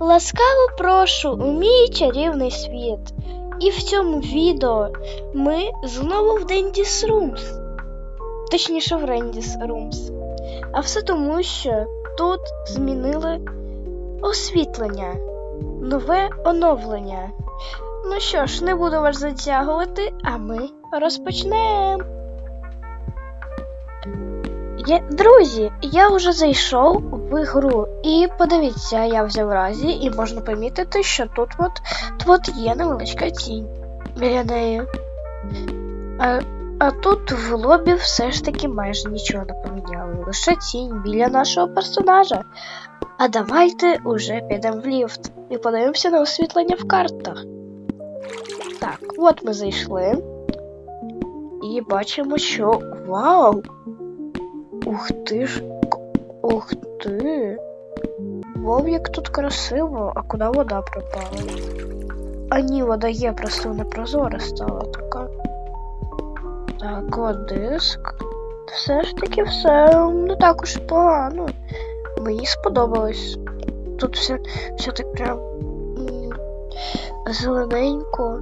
Ласкаво прошу у мій чарівний світ. І в цьому відео ми знову в Дендіс Румс. Точніше, в Рендіс Румс. А все тому, що тут змінили освітлення, нове оновлення. Ну що ж, не буду вас затягувати, а ми розпочнемо. Друзі, я вже зайшов в гру, і подивіться, я взяв разі, і можна помітити, що тут от, от є невеличка тінь біля неї. А, а тут в лобі все ж таки майже нічого не поміняли, лише тінь біля нашого персонажа. А давайте уже підемо в ліфт і подивимося на освітлення в картах. Так, от ми зайшли. І бачимо, що. Вау! Ух ти ж. Ух ти. Вау, як тут красиво, а куди вода пропала? А ні, вода є, просто вона прозора стала така. Так, от диск. Все ж таки все не так уж погано. Мені сподобалось. Тут все, все так прям зелененько.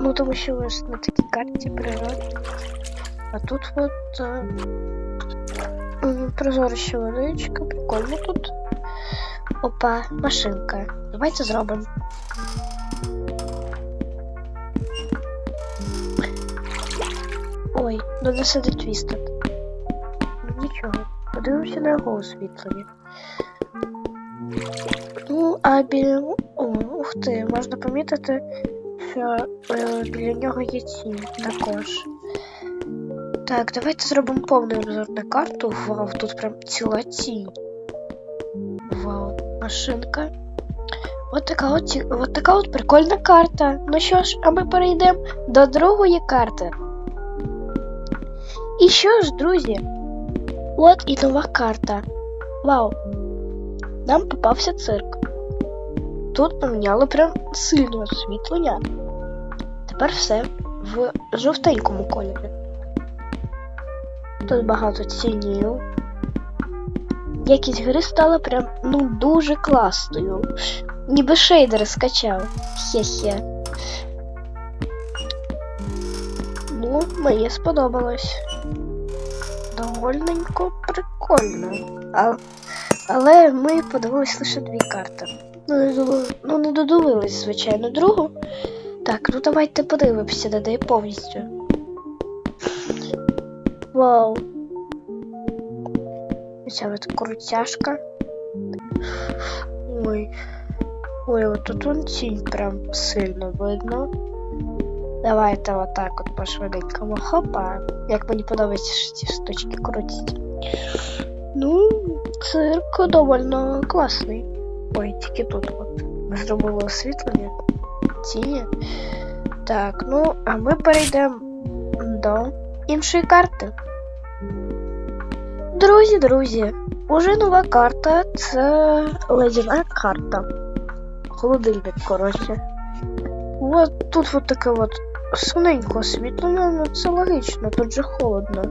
Ну, тому що ви ж на такій карті природи. А тут от м, водичка, прикольно тут. Опа, машинка. Давайте зробимо. Ой, ну не сидить твістед. Нічого, подивимося на його освітлення. Ну, а біля. О, ух ти, можна помітити, що е, біля нього є тінь також. Так, давайте зробимо повний обзор на карту. Вау, тут прям ціла. Вау, машинка. От така от, от така от прикольна карта. Ну що ж, а ми перейдемо до другої карти. І що ж, друзі? От і нова карта. Вау! Нам попався цирк. Тут поміняли прям сильне освітлення. Тепер все в жовтенькому кольорі. Тут багато тінів. Якість гри стала прям ну дуже класною. Ніби шейдери скачав. Хе-хе. Ну, мені сподобалось. Довольненько прикольно. А, але ми подивились лише дві карти. Ну, не, ну, не додивились, звичайно, другу. Так, ну давайте подивимося на повністю. Вау. Ця от крутяшка. Ой. Ой, от тут он тінь прям сильно видно. Давайте отак от по швиденькому хопа. Як мені подобається, що ці штучки крутять. Ну, цирк довольно класний. Ой, тільки тут от. Ми зробили освітлення. Тіні. Так, ну, а ми перейдемо до іншої карти. Друзі, друзі, уже нова карта це ледяна карта. Холодильник, коротше. От тут от таке от соненьке освітлення, ну це логічно, тут же холодно.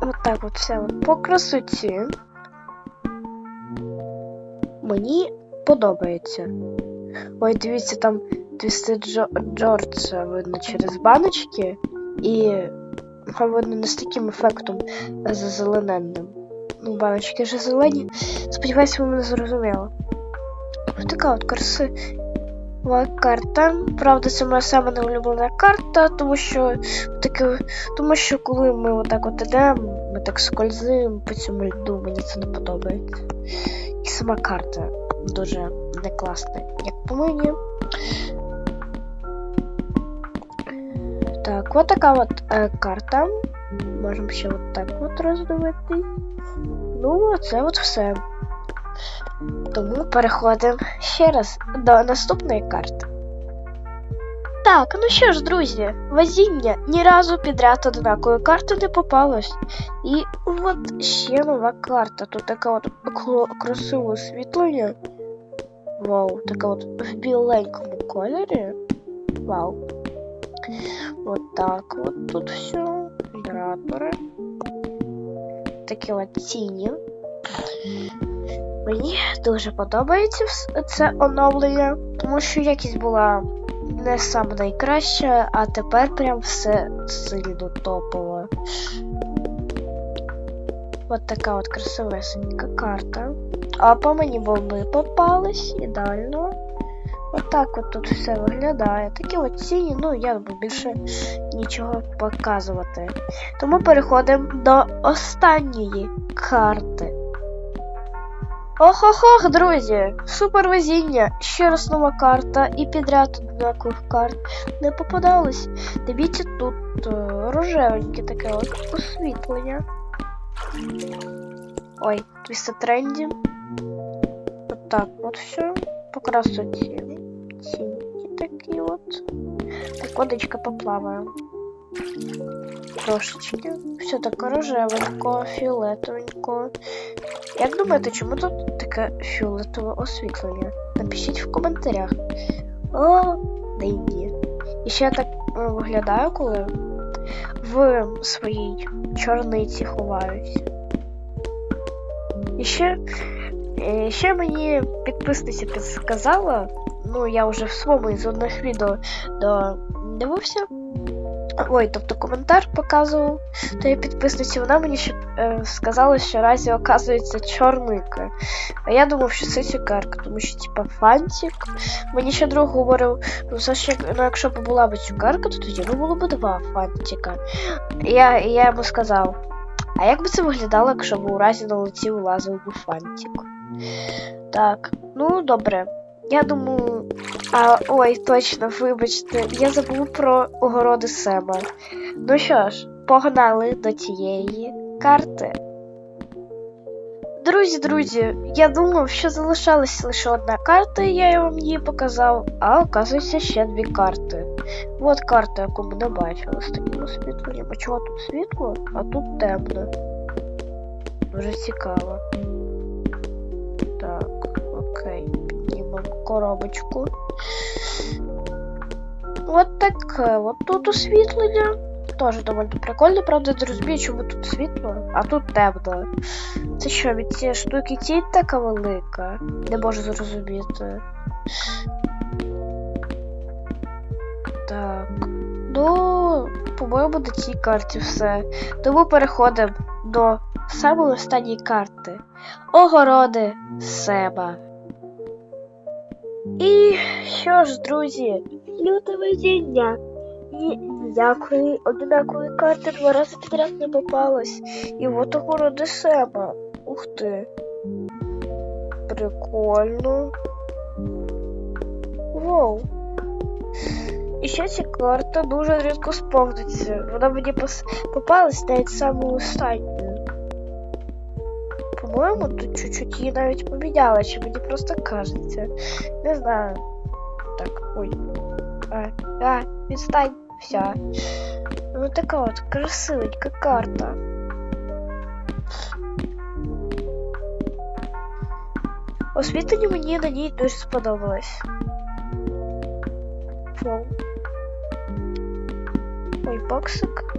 От так от все от по красоті. Мені подобається. Ой, дивіться, там твісти Джо Джордж видно через баночки, і видно не з таким ефектом зазелененним. Ну, баночки вже зелені. Сподіваюся, ви мене зрозуміли. Така от красива карта. Правда, це моя сама неулюблена карта, тому що таке, тому що коли ми отак от ідемо, ми так скользимо по цьому льду, мені це не подобається. І сама карта дуже не класна, як по мені. Так, от така от е, карта. Можемо ще от так от роздивити. Ну, це от все. Тому переходимо ще раз до наступної карти. Так, ну що ж, друзі, везіння ні разу підряд однакової карти не попалось. І от ще нова карта. Тут така от кро- красиве освітлення. Вау, така от в біленькому кольорі. Вау. От так от тут все. Генератори. Такі от тіні. Мені дуже подобається це оновлення, тому що якість була не саме найкраща, а тепер прям все сильно топово. От така от красивесенька карта. А по мені бомби попались ідеально. Отак от тут все виглядає. Такі от ціні, ну я б більше нічого показувати. Тому переходимо до останньої карти. Ох-ох-ох, друзі! Супер везіння! Ще раз нова карта і підряд однакових карт не попадались. Дивіться, тут е, рожевеньке таке от освітлення. Ой, місце тренді. От от все. Покрасуті тіньки такі от. Так, водичка поплаває. Трошечки. Все так рожевенько, фіолетовенько. Як думаєте, чому тут таке фіолетове освітлення? Напишіть в коментарях. О, нині. І ще я так е, виглядаю, коли в своїй чорниці ховаюсь. І ще, е, ще мені підписниця підсказала, ну я вже в своєму із одних відео до... дивився. Ой, тобто коментар показував тої підписниці, вона мені ще е, сказала, що разі оказується чорника. А я думав, що це цукерка, тому що, типа, фантик. Мені ще друг говорив, ну все ж, ну, якщо б була б цукерка, то тоді б було б два фантика. І я, і я йому сказав, а як би це виглядало, якщо б у разі на лиці вилазив би фантик? Так, ну добре. Я думаю. А, ой, точно, вибачте, я забув про огороди Сема. Ну що ж, погнали до тієї карти. Друзі, друзі, я думав, що залишалась лише одна карта, і я вам її показав, а оказується ще дві карти. От карта, яку ми не бачили з таким освітленням. А чого тут світло, а тут темно. Дуже цікаво. Так, окей, коробочку. От таке, от тут освітлення. Теж доволі прикольно, правда, не розумію, чому тут світло, а тут темно. Це що, від цієї штуки тінь така велика? Не можу зрозуміти. Так. Ну, по-моєму, на цій карті все. Тому переходимо до самої останньої карти. Огороди Себа. І що ж, друзі, люте везіння. І ніякої одинакової карти два рази підряд не попалось. І от огороди Себа. Ух ти. Прикольно. Воу. І ще ця карта дуже рідко сповниться. Вона мені попалась навіть самою останньою. По-моєму, тут чуть-чуть її навіть поміняла, чи мені просто кажеться. Не знаю. Так, ой. А, а, відстань. Вся. Ну така от красивенька карта. Освітлення мені на ній дуже сподобалось. Воу. Ой, боксик.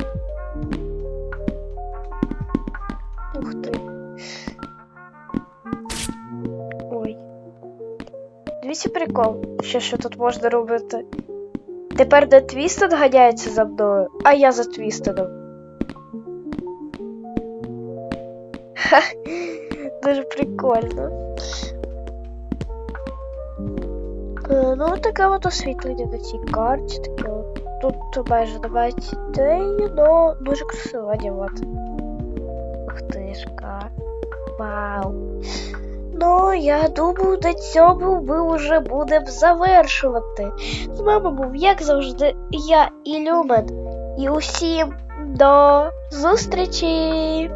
Дивіться прикол, ще що тут можна робити. Тепер де Твістед ганяється за мною, а я за Твістедом. Ха, дуже прикольно. Е, Ну, таке от освітлення на цій карті. Таке от. Тут майже немає дітей, але дуже красиво от. Ух тишка. Вау. Ну, я думаю, на цьому ми вже будемо завершувати. З вами був, як завжди, я і Люмен. І усім до зустрічі!